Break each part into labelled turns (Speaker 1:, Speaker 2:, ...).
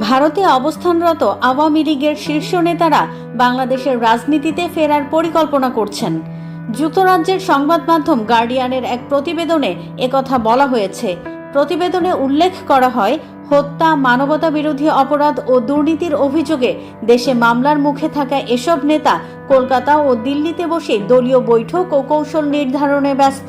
Speaker 1: ভারতে অবস্থানরত আওয়ামী লীগের শীর্ষ নেতারা বাংলাদেশের রাজনীতিতে ফেরার পরিকল্পনা করছেন। যুক্তরাজ্যের সংবাদ মাধ্যম গার্ডিয়ানের এক প্রতিবেদনে একথা বলা হয়েছে। প্রতিবেদনে উল্লেখ করা হয়, হত্যা মানবতা বিরোধী অপরাধ ও দুর্নীতির অভিযোগে দেশে মামলার মুখে থাকা এসব নেতা কলকাতা ও দিল্লিতে বসে দলীয় বৈঠক ও কৌশল নির্ধারণে ব্যস্ত।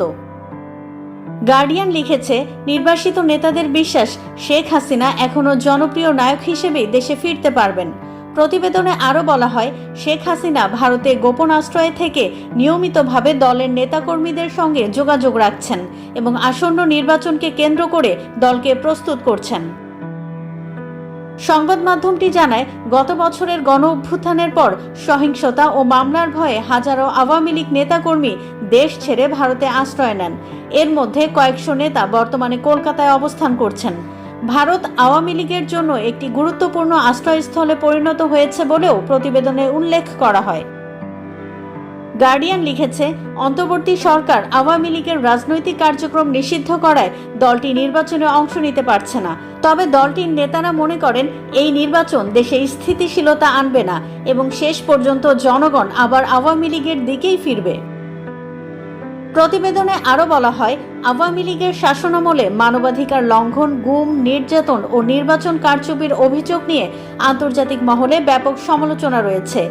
Speaker 1: গার্ডিয়ান লিখেছে, নির্বাসিত নেতাদের বিশ্বাস শেখ হাসিনা এখনও জনপ্রিয় নায়ক হিসেবেই দেশে ফিরতে পারবেন। প্রতিবেদনে আরও বলা হয়, শেখ হাসিনা ভারতে গোপন আশ্রয়ে থেকে নিয়মিতভাবে দলের নেতাকর্মীদের সঙ্গে যোগাযোগ রাখছেন এবং আসন্ন নির্বাচনকে কেন্দ্র করে দলকে প্রস্তুত করছেন। সংবাদ মাধ্যমটি জানায়, গত বছরের গণ অভ্যুত্থানের পর সহিংসতা ও মামলার ভয়ে হাজারো আওয়ামী লীগ নেতাকর্মী দেশ ছেড়ে ভারতে আশ্রয় নেন। এর মধ্যে কয়েকশো নেতা বর্তমানে কলকাতায় অবস্থান করছেন। ভারত আওয়ামী লীগের জন্য একটি গুরুত্বপূর্ণ আশ্রয়স্থলে পরিণত হয়েছে বলেও প্রতিবেদনে উল্লেখ করা হয়। গার্ডিয়ান লিখেছে, অন্তর্বর্তী সরকার আওয়ামী লীগের রাজনৈতিক কার্যক্রম নিষিদ্ধ করায় দলটি নির্বাচনে অংশ নিতে পারছে না। তবে দলটির নেতারা মনে করেন, এই নির্বাচন দেশে স্থিতিশীলতা আনবে না এবং শেষ পর্যন্ত জনগণ আবার আওয়ামী লীগের দিকেই ফিরবে। প্রতিবেদনে আরও বলা হয়, আওয়ামী লীগের শাসনামলে মানবাধিকার লঙ্ঘন, গুম, নির্যাতন ও নির্বাচন কারচুপির অভিযোগ নিয়ে আন্তর্জাতিক মহলে ব্যাপক সমালোচনা রয়েছে।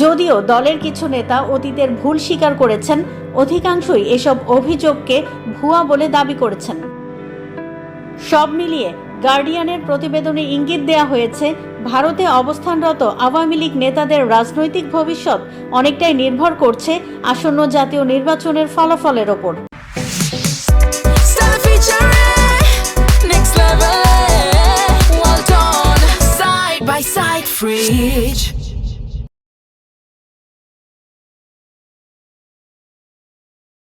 Speaker 1: যদিও দলের কিছু নেতা অতীতের ভুল স্বীকার করেছেন, অধিকাংশই এসব অভিযোগকে ভুয়া বলে দাবি করেছেন। সব মিলিয়ে গার্ডিয়ানের প্রতিবেদনে ইঙ্গিত দেয়া হয়েছে, ভারতে অবস্থানরত আওয়ামী লীগ নেতাদের রাজনৈতিক ভবিষ্যৎ অনেকটাই নির্ভর করছে আসন্ন জাতীয় নির্বাচনের ফলাফলের ওপর
Speaker 2: fridge.